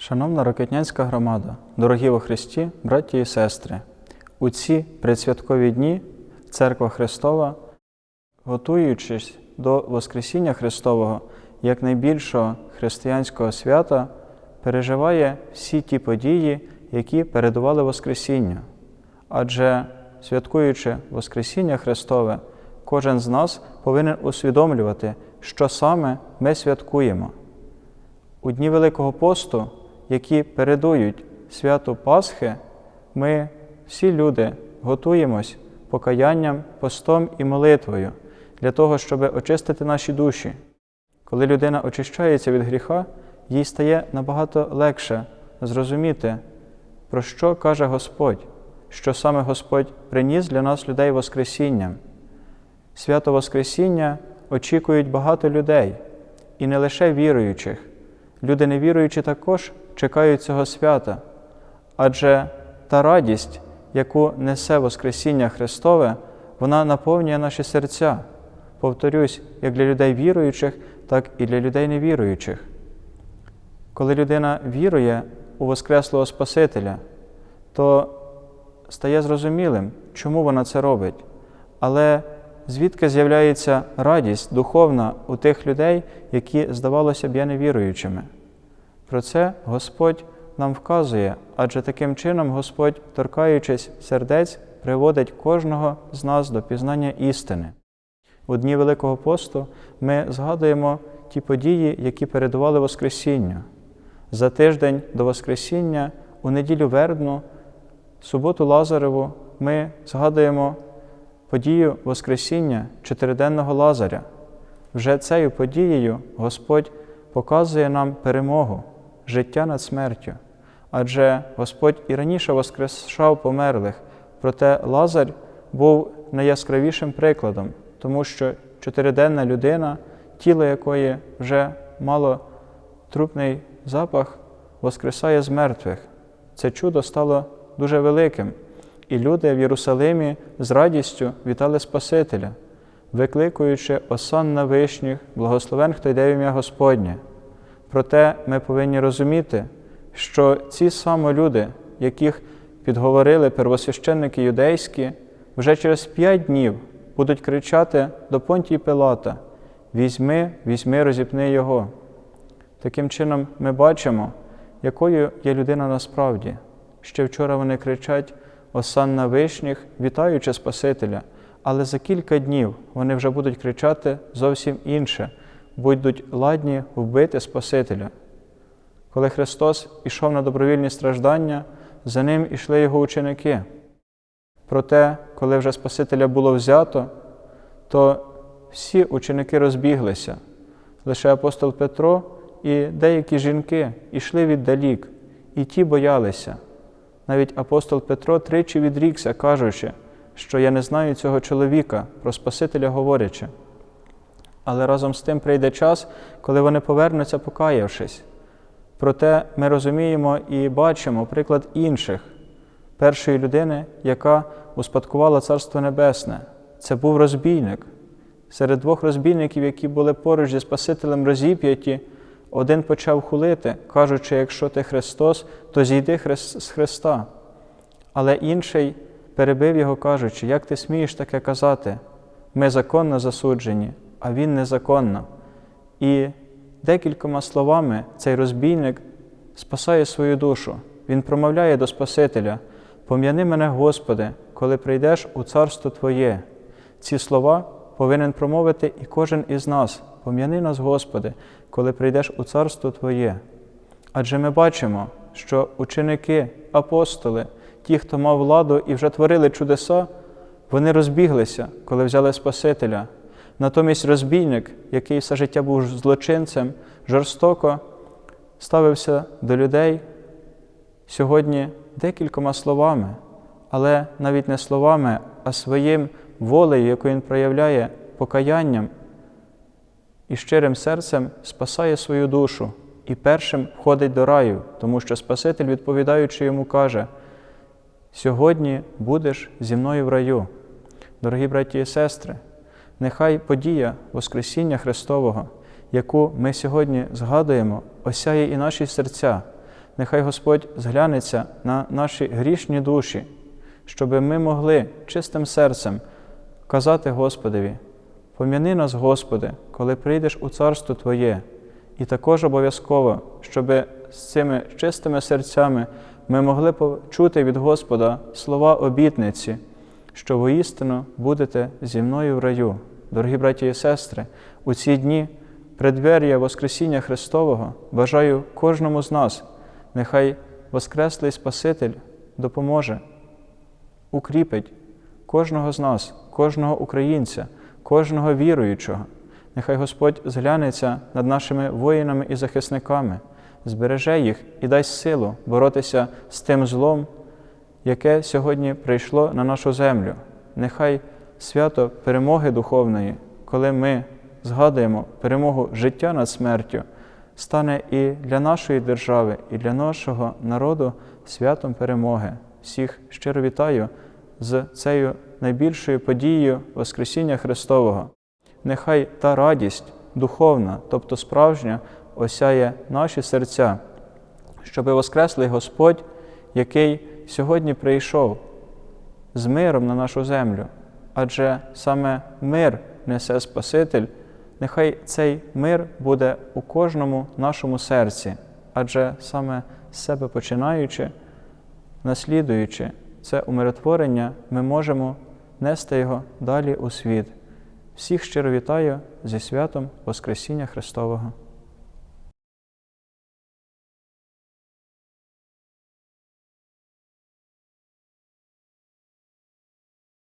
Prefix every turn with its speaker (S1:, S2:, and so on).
S1: Шановна Рокетнянська громада, дорогі во Христі, браті і сестри, у ці предсвяткові дні Церква Христова, готуючись до Воскресіння Христового як найбільшого християнського свята, переживає всі ті події, які передували Воскресінню. Адже святкуючи Воскресіння Христове, кожен з нас повинен усвідомлювати, що саме ми святкуємо. У дні Великого посту, які передують святу Пасхи, ми всі люди готуємось покаянням, постом і молитвою для того, щоб очистити наші душі. Коли людина очищається від гріха, їй стає набагато легше зрозуміти, про що каже Господь, що саме Господь приніс для нас людей Воскресінням. Свято Воскресіння очікують багато людей, і не лише віруючих. Люди невіруючі також чекають цього свята, адже та радість, яку несе Воскресіння Христове, вона наповнює наші серця. Повторюсь, як для людей віруючих, так і для людей невіруючих. Коли людина вірує у Воскреслого Спасителя, то стає зрозумілим, чому вона це робить. Але звідки з'являється радість духовна у тих людей, які, здавалося б, є невіруючими. Про це Господь нам вказує, адже таким чином Господь, торкаючись сердець, приводить кожного з нас до пізнання істини. У дні Великого посту ми згадуємо ті події, які передували Воскресінню. За тиждень до Воскресіння, у неділю Вербну, суботу Лазареву, ми згадуємо подію Воскресіння чотириденного Лазаря. Вже цією подією Господь показує нам перемогу, життя над смертю. Адже Господь і раніше воскрешав померлих, проте Лазар був найяскравішим прикладом, тому що чотириденна людина, тіло якої вже мало трупний запах, воскресає з мертвих. Це чудо стало дуже великим. І люди в Єрусалимі з радістю вітали Спасителя, викликуючи осан на вишніх, благословен, хто йде в ім'я Господнє. Проте ми повинні розуміти, що ці саме люди, яких підговорили первосвященники юдейські, вже через п'ять днів будуть кричати до Понтії Пилата: Візьми, візьми, розіпни Його. Таким чином, ми бачимо, якою є людина насправді. Ще вчора вони кричать осан на вишніх, вітаючи Спасителя, але за кілька днів вони вже будуть кричати зовсім інше, будуть ладні вбити Спасителя. Коли Христос ішов на добровільні страждання, за ним ішли його ученики. Проте, коли вже Спасителя було взято, то всі ученики розбіглися. Лише апостол Петро і деякі жінки йшли віддалік, і ті боялися. Навіть апостол Петро тричі відрікся, кажучи, що я не знаю цього чоловіка, про Спасителя говорячи. Але разом з тим прийде час, коли вони повернуться, покаявшись. Проте ми розуміємо і бачимо приклад інших, першої людини, яка успадкувала Царство Небесне. Це був розбійник. Серед двох розбійників, які були поруч зі Спасителем розіп'яті, один почав хулити, кажучи, якщо ти Христос, то зійди з Христа. Але інший перебив його, кажучи, як ти смієш таке казати? Ми законно засуджені, а він незаконно. І декількома словами цей розбійник спасає свою душу. Він промовляє до Спасителя: Пом'яни мене, Господи, коли прийдеш у царство Твоє. Ці слова повинен промовити і кожен із нас. Пом'яни нас, Господи, коли прийдеш у царство Твоє. Адже ми бачимо, що ученики, апостоли, ті, хто мав владу і вже творили чудеса, вони розбіглися, коли взяли Спасителя. Натомість розбійник, який все життя був злочинцем, жорстоко ставився до людей сьогодні декількома словами, але навіть не словами, а своїм волею, яку він проявляє покаянням і щирим серцем спасає свою душу і першим входить до раю, тому що Спаситель, відповідаючи йому, каже: Сьогодні будеш зі мною в раю. Дорогі браті і сестри, нехай подія Воскресіння Христового, яку ми сьогодні згадуємо, осяє і наші серця. нехай Господь зглянеться на наші грішні душі, щоб ми могли чистим серцем казати Господові, пом'яни нас, Господи, коли прийдеш у царство Твоє, і також обов'язково, щоб з цими чистими серцями ми могли почути від Господа слова обітниці, що воістину будете зі мною в раю. Дорогі браті і сестри, у ці дні преддвер'я Воскресіння Христового бажаю кожному з нас, нехай Воскреслий Спаситель допоможе, укріпить кожного з нас, кожного українця, кожного віруючого. Нехай Господь зглянеться над нашими воїнами і захисниками, збереже їх і дасть силу боротися з тим злом, яке сьогодні прийшло на нашу землю. Нехай свято перемоги духовної, коли ми згадуємо перемогу життя над смертю, стане і для нашої держави, і для нашого народу святом перемоги. Всіх щиро вітаю з цією найбільшою подією Воскресіння Христового. Нехай та радість духовна, тобто справжня, осяє наші серця, щоби Воскреслий Господь, який сьогодні прийшов з миром на нашу землю, адже саме мир несе Спаситель, нехай цей мир буде у кожному нашому серці, адже саме з себе починаючи, наслідуючи це умиротворення, ми можемо нести його далі у світ. Всіх щиро вітаю зі святом Воскресіння Христового.